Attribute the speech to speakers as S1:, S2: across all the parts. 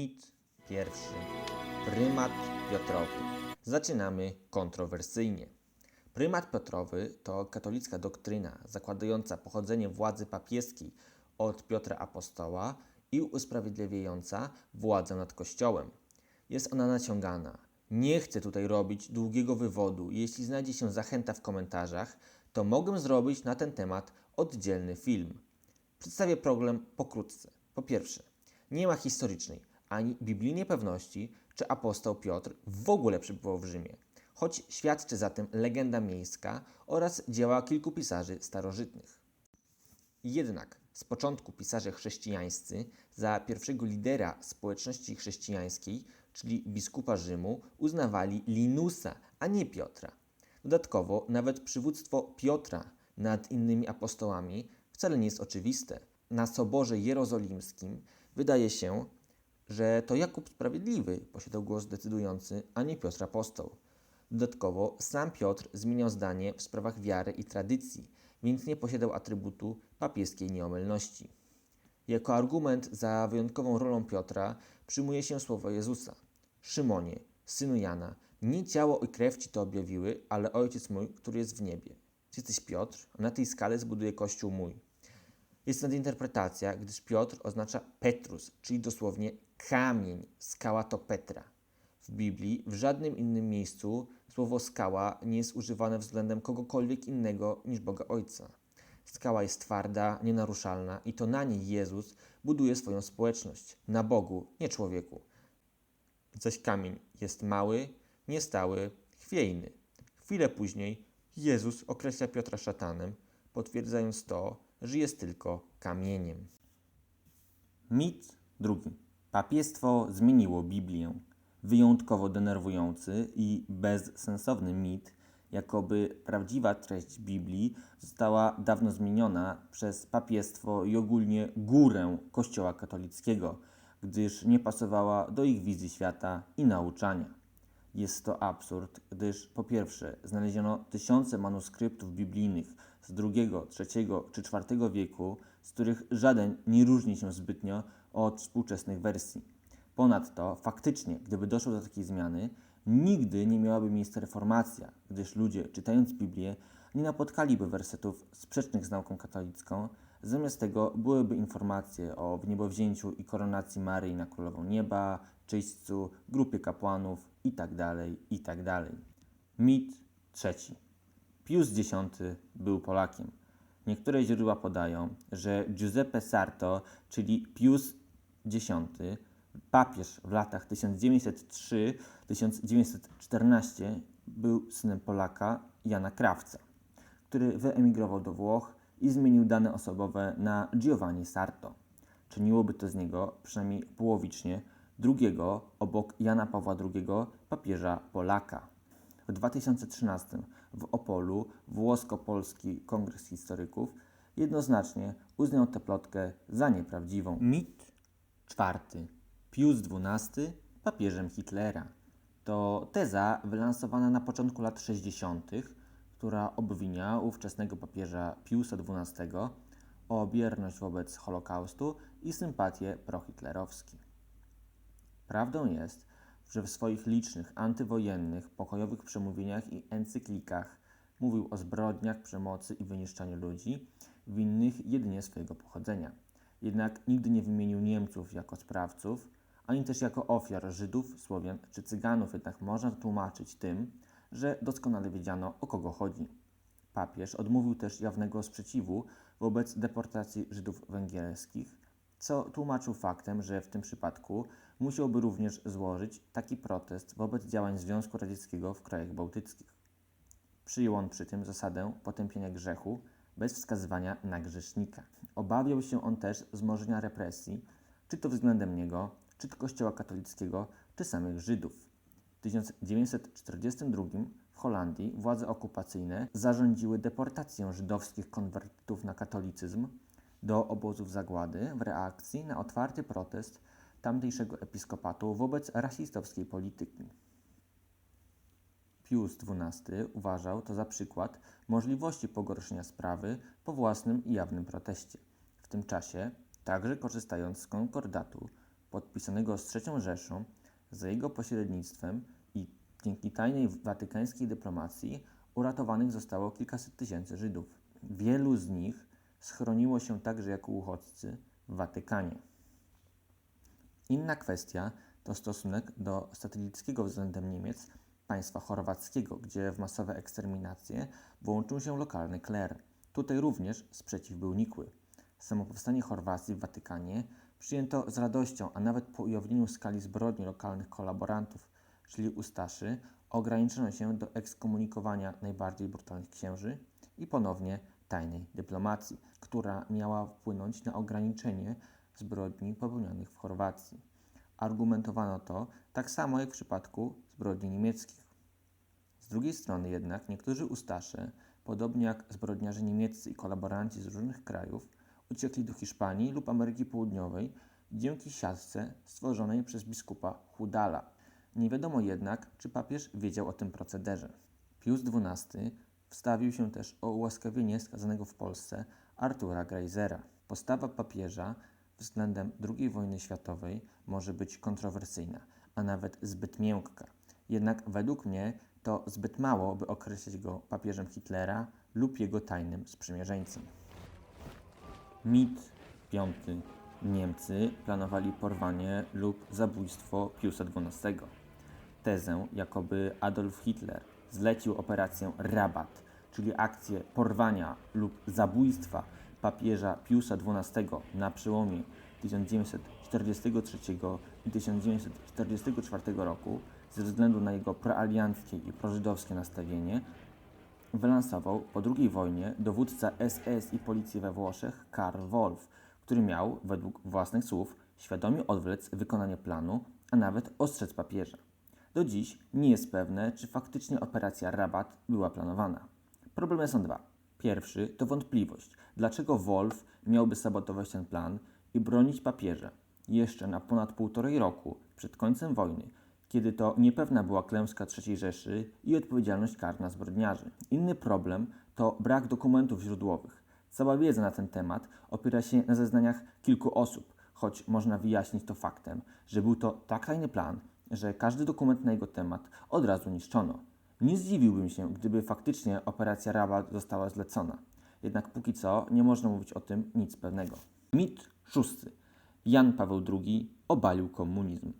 S1: Mit pierwszy. Prymat Piotrowy. Zaczynamy kontrowersyjnie. Prymat Piotrowy to katolicka doktryna zakładająca pochodzenie władzy papieskiej od Piotra Apostoła i usprawiedliwiająca władzę nad Kościołem. Jest ona naciągana. Nie chcę tutaj robić długiego wywodu. Jeśli znajdzie się zachęta w komentarzach, to mogę zrobić na ten temat oddzielny film. Przedstawię problem pokrótce. Po pierwsze, nie ma historycznej ani biblijnej pewności, czy apostoł Piotr w ogóle przebywał w Rzymie, choć świadczy za tym legenda miejska oraz dzieła kilku pisarzy starożytnych. Jednak z początku pisarze chrześcijańscy za pierwszego lidera społeczności chrześcijańskiej, czyli biskupa Rzymu, uznawali Linusa, a nie Piotra. Dodatkowo nawet przywództwo Piotra nad innymi apostołami wcale nie jest oczywiste. Na Soborze Jerozolimskim wydaje się, że to Jakub Sprawiedliwy posiadał głos decydujący, a nie Piotr Apostoł. Dodatkowo sam Piotr zmieniał zdanie w sprawach wiary i tradycji, więc nie posiadał atrybutu papieskiej nieomylności. Jako argument za wyjątkową rolą Piotra przyjmuje się słowo Jezusa. Szymonie, synu Jana, nie ciało i krew ci to objawiły, ale Ojciec mój, który jest w niebie. Ty jesteś Piotr, na tej skale zbuduję kościół mój. Jest nadinterpretacja, gdyż Piotr oznacza Petrus, czyli dosłownie kamień, skała to Petra. W Biblii w żadnym innym miejscu słowo skała nie jest używane względem kogokolwiek innego niż Boga Ojca. Skała jest twarda, nienaruszalna i to na niej Jezus buduje swoją społeczność. Na Bogu, nie człowieku. Zaś kamień jest mały, niestały, chwiejny. Chwilę później Jezus określa Piotra szatanem, potwierdzając to, że jest tylko kamieniem. Mit drugi. Papiestwo zmieniło Biblię. Wyjątkowo denerwujący i bezsensowny mit, jakoby prawdziwa treść Biblii została dawno zmieniona przez papiestwo i ogólnie górę Kościoła katolickiego, gdyż nie pasowała do ich wizji świata i nauczania. Jest to absurd, gdyż po pierwsze znaleziono tysiące manuskryptów biblijnych z II, III czy IV wieku, z których żaden nie różni się zbytnio od współczesnych wersji. Ponadto, faktycznie, gdyby doszło do takiej zmiany, nigdy nie miałaby miejsca reformacja, gdyż ludzie, czytając Biblię, nie napotkaliby wersetów sprzecznych z nauką katolicką, zamiast tego byłyby informacje o wniebowzięciu i koronacji Maryi na Królową Nieba, czyśćcu, grupie kapłanów itd., itd. Mit trzeci. Pius X był Polakiem. Niektóre źródła podają, że Giuseppe Sarto, czyli Pius X, papież w latach 1903-1914, był synem Polaka Jana Krawca, który wyemigrował do Włoch i zmienił dane osobowe na Giovanni Sarto. Czyniłoby to z niego, przynajmniej połowicznie, drugiego obok Jana Pawła II papieża Polaka. W 2013 w Opolu Włosko-Polski Kongres Historyków jednoznacznie uznał tę plotkę za nieprawdziwą. Mit czwarty. Pius XII papieżem Hitlera. To teza wylansowana na początku lat 60., która obwinia ówczesnego papieża Piusa XII o bierność wobec Holokaustu i sympatie prohitlerowskie. Prawdą jest, że w swoich licznych antywojennych, pokojowych przemówieniach i encyklikach mówił o zbrodniach, przemocy i wyniszczaniu ludzi, winnych jedynie swojego pochodzenia. Jednak nigdy nie wymienił Niemców jako sprawców, ani też jako ofiar Żydów, Słowian czy Cyganów, jednak można tłumaczyć tym, że doskonale wiedziano o kogo chodzi. Papież odmówił też jawnego sprzeciwu wobec deportacji Żydów węgierskich, co tłumaczył faktem, że w tym przypadku musiałby również złożyć taki protest wobec działań Związku Radzieckiego w krajach bałtyckich. Przyjął on przy tym zasadę potępienia grzechu bez wskazywania na grzesznika. Obawiał się on też wzmożenia represji, czy to względem niego, czy to Kościoła katolickiego, czy samych Żydów. W 1942 w Holandii władze okupacyjne zarządziły deportację żydowskich konwertytów na katolicyzm do obozów zagłady w reakcji na otwarty protest tamtejszego episkopatu wobec rasistowskiej polityki. Pius XII uważał to za przykład możliwości pogorszenia sprawy po własnym i jawnym proteście. W tym czasie, także korzystając z konkordatu, podpisanego z III Rzeszą, za jego pośrednictwem i dzięki tajnej watykańskiej dyplomacji uratowanych zostało kilkaset tysięcy Żydów. Wielu z nich schroniło się także jako uchodźcy w Watykanie. Inna kwestia to stosunek do satelickiego względem Niemiec państwa chorwackiego, gdzie w masowe eksterminacje włączył się lokalny kler. Tutaj również sprzeciw był nikły. Samo powstanie Chorwacji w Watykanie przyjęto z radością, a nawet po ujawnieniu skali zbrodni lokalnych kolaborantów, czyli ustaszy, ograniczono się do ekskomunikowania najbardziej brutalnych księży i ponownie tajnej dyplomacji, która miała wpłynąć na ograniczenie zbrodni popełnionych w Chorwacji. Argumentowano to tak samo jak w przypadku zbrodni niemieckich. Z drugiej strony jednak niektórzy ustasze, podobnie jak zbrodniarze niemieccy i kolaboranci z różnych krajów, uciekli do Hiszpanii lub Ameryki Południowej dzięki siatce stworzonej przez biskupa Hudala. Nie wiadomo jednak, czy papież wiedział o tym procederze. Pius XII wstawił się też o ułaskawienie skazanego w Polsce Artura Greisera. Postawa papieża względem II wojny światowej może być kontrowersyjna, a nawet zbyt miękka. Jednak według mnie to zbyt mało, by określić go papieżem Hitlera lub jego tajnym sprzymierzeńcem. Mit V. Niemcy planowali porwanie lub zabójstwo Piusa XII. Tezę, jakoby Adolf Hitler zlecił operację Rabat, czyli akcję porwania lub zabójstwa papieża Piusa XII na przełomie 1943 i 1944 roku ze względu na jego proalianckie i prożydowskie nastawienie, wylansował po II wojnie dowódca SS i policji we Włoszech Karl Wolff, który miał, według własnych słów, świadomie odwlec wykonanie planu, a nawet ostrzec papieża. Do dziś nie jest pewne, czy faktycznie operacja Rabat była planowana. Problemy są dwa. Pierwszy to wątpliwość, dlaczego Wolf miałby sabotować ten plan i bronić papieża jeszcze na ponad półtorej roku przed końcem wojny, kiedy to niepewna była klęska III Rzeszy i odpowiedzialność karna zbrodniarzy. Inny problem to brak dokumentów źródłowych. Cała wiedza na ten temat opiera się na zeznaniach kilku osób, choć można wyjaśnić to faktem, że był to tak tajny plan, że każdy dokument na jego temat od razu niszczono. Nie zdziwiłbym się, gdyby faktycznie operacja Rabat została zlecona. Jednak póki co nie można mówić o tym nic pewnego. Mit szósty. Jan Paweł II obalił komunizm.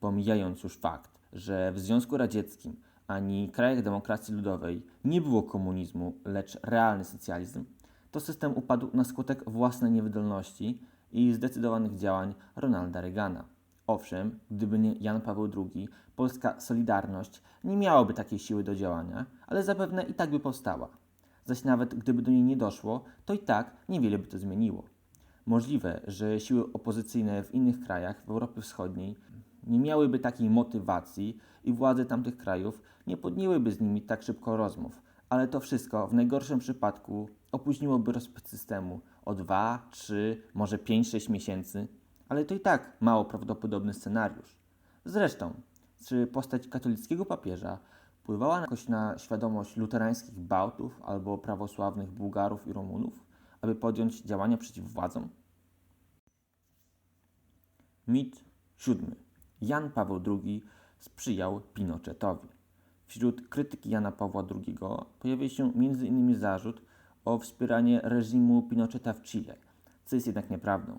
S1: Pomijając już fakt, że w Związku Radzieckim ani krajach demokracji ludowej nie było komunizmu, lecz realny socjalizm, to system upadł na skutek własnej niewydolności i zdecydowanych działań Ronalda Reagana. Owszem, gdyby nie Jan Paweł II, polska Solidarność nie miałaby takiej siły do działania, ale zapewne i tak by powstała. Zaś nawet gdyby do niej nie doszło, to i tak niewiele by to zmieniło. Możliwe, że siły opozycyjne w innych krajach w Europie Wschodniej nie miałyby takiej motywacji i władze tamtych krajów nie podjęłyby z nimi tak szybko rozmów, ale to wszystko w najgorszym przypadku opóźniłoby rozpęd systemu o 2, 3, może 5-6 miesięcy, ale to i tak mało prawdopodobny scenariusz. Zresztą, czy postać katolickiego papieża wpływała jakoś na świadomość luterańskich Bałtów albo prawosławnych Bułgarów i Rumunów, aby podjąć działania przeciw władzom? Mit siódmy. Jan Paweł II sprzyjał Pinochetowi. Wśród krytyki Jana Pawła II pojawia się m.in. zarzut o wspieranie reżimu Pinocheta w Chile, co jest jednak nieprawdą.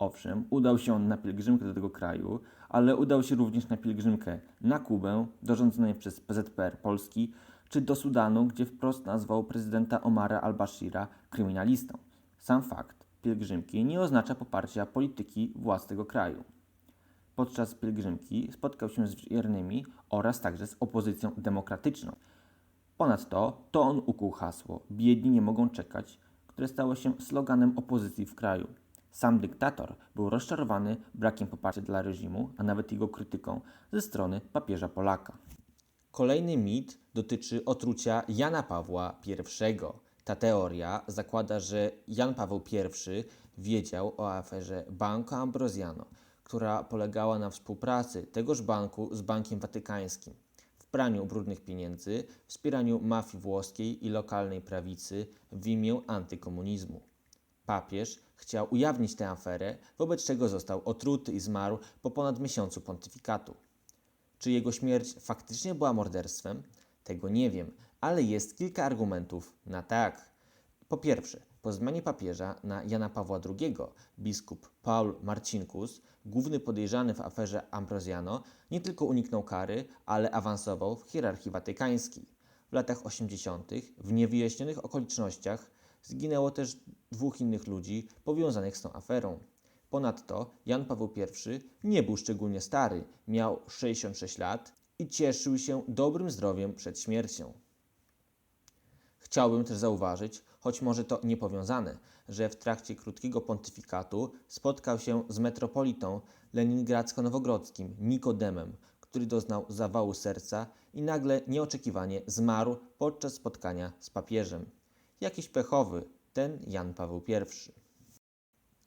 S1: Owszem, udał się on na pielgrzymkę do tego kraju, ale udał się również na pielgrzymkę na Kubę, do rządzonej przez PZPR Polski, czy do Sudanu, gdzie wprost nazwał prezydenta Omara al-Bashira kryminalistą. Sam fakt pielgrzymki nie oznacza poparcia polityki władz tego kraju. Podczas pielgrzymki spotkał się z wiernymi oraz także z opozycją demokratyczną. Ponadto to on ukuł hasło Biedni nie mogą czekać, które stało się sloganem opozycji w kraju. Sam dyktator był rozczarowany brakiem poparcia dla reżimu, a nawet jego krytyką ze strony papieża Polaka. Kolejny mit dotyczy otrucia Jana Pawła I. Ta teoria zakłada, że Jan Paweł I wiedział o aferze Banco Ambrosiano, która polegała na współpracy tegoż banku z Bankiem Watykańskim w praniu brudnych pieniędzy, wspieraniu mafii włoskiej i lokalnej prawicy w imię antykomunizmu. Papież chciał ujawnić tę aferę, wobec czego został otruty i zmarł po ponad miesiącu pontyfikatu. Czy jego śmierć faktycznie była morderstwem? Tego nie wiem, ale jest kilka argumentów na tak. Po pierwsze, po zmianie papieża na Jana Pawła II, biskup Paul Marcinkus, główny podejrzany w aferze Ambrosiano, nie tylko uniknął kary, ale awansował w hierarchii watykańskiej. W latach 80. w niewyjaśnionych okolicznościach zginęło też dwóch innych ludzi powiązanych z tą aferą. Ponadto Jan Paweł I nie był szczególnie stary, miał 66 lat i cieszył się dobrym zdrowiem przed śmiercią. Chciałbym też zauważyć, choć może to niepowiązane, że w trakcie krótkiego pontyfikatu spotkał się z metropolitą leningradzko-nowogrodzkim Nikodemem, który doznał zawału serca i nagle nieoczekiwanie zmarł podczas spotkania z papieżem. Jakiś pechowy, ten Jan Paweł I.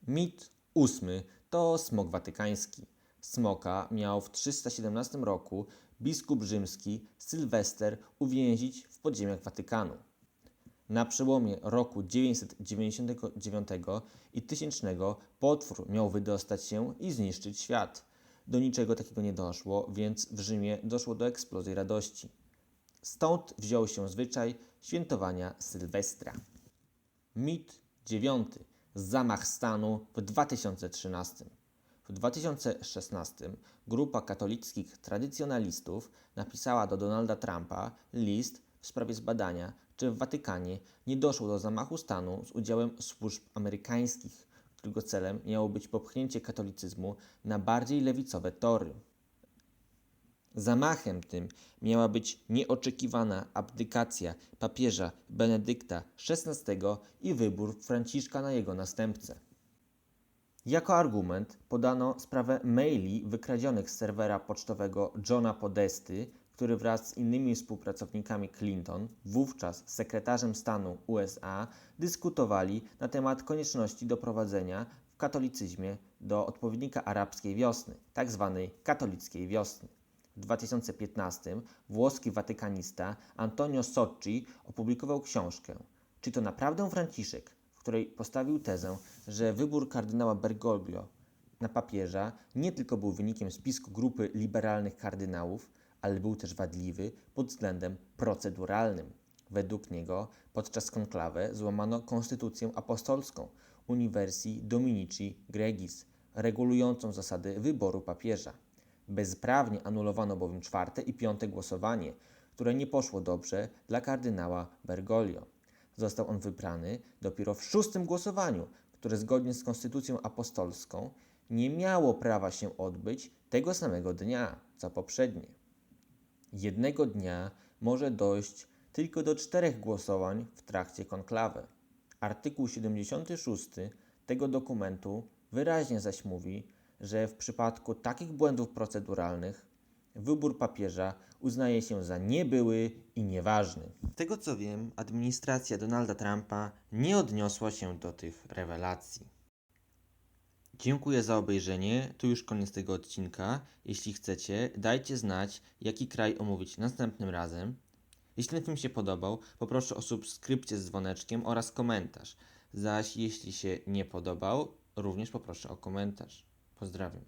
S1: Mit ósmy to smok watykański. Smoka miał w 317 roku biskup rzymski Sylwester uwięzić w podziemiach Watykanu. Na przełomie roku 999 i 1000 potwór miał wydostać się i zniszczyć świat. Do niczego takiego nie doszło, więc w Rzymie doszło do eksplozji radości. Stąd wziął się zwyczaj świętowania Sylwestra. Mit dziewiąty. Zamach stanu w 2013. W 2016 grupa katolickich tradycjonalistów napisała do Donalda Trumpa list w sprawie zbadania, czy w Watykanie nie doszło do zamachu stanu z udziałem służb amerykańskich, którego celem miało być popchnięcie katolicyzmu na bardziej lewicowe tory. Zamachem tym miała być nieoczekiwana abdykacja papieża Benedykta XVI i wybór Franciszka na jego następcę. Jako argument podano sprawę maili wykradzionych z serwera pocztowego Johna Podesty, który wraz z innymi współpracownikami Clinton, wówczas sekretarzem stanu USA, dyskutowali na temat konieczności doprowadzenia w katolicyzmie do odpowiednika arabskiej wiosny, tzw. katolickiej wiosny. W 2015 włoski watykanista Antonio Socci opublikował książkę Czy to naprawdę Franciszek, w której postawił tezę, że wybór kardynała Bergoglio na papieża nie tylko był wynikiem spisku grupy liberalnych kardynałów, ale był też wadliwy pod względem proceduralnym. Według niego podczas konklawy złamano konstytucję apostolską Universi Dominici Gregis, regulującą zasady wyboru papieża. Bezprawnie anulowano bowiem czwarte i piąte głosowanie, które nie poszło dobrze dla kardynała Bergoglio. Został on wybrany dopiero w szóstym głosowaniu, które zgodnie z konstytucją apostolską nie miało prawa się odbyć tego samego dnia, co poprzednie. Jednego dnia może dojść tylko do czterech głosowań w trakcie konklawy. Artykuł 76 tego dokumentu wyraźnie zaś mówi, że w przypadku takich błędów proceduralnych wybór papieża uznaje się za niebyły i nieważny. Z tego co wiem, administracja Donalda Trumpa nie odniosła się do tych rewelacji. Dziękuję za obejrzenie. Tu już koniec tego odcinka. Jeśli chcecie, dajcie znać, jaki kraj omówić następnym razem. Jeśli ten film się podobał, poproszę o subskrypcję z dzwoneczkiem oraz komentarz. Zaś jeśli się nie podobał, również poproszę o komentarz. Pozdrawiam.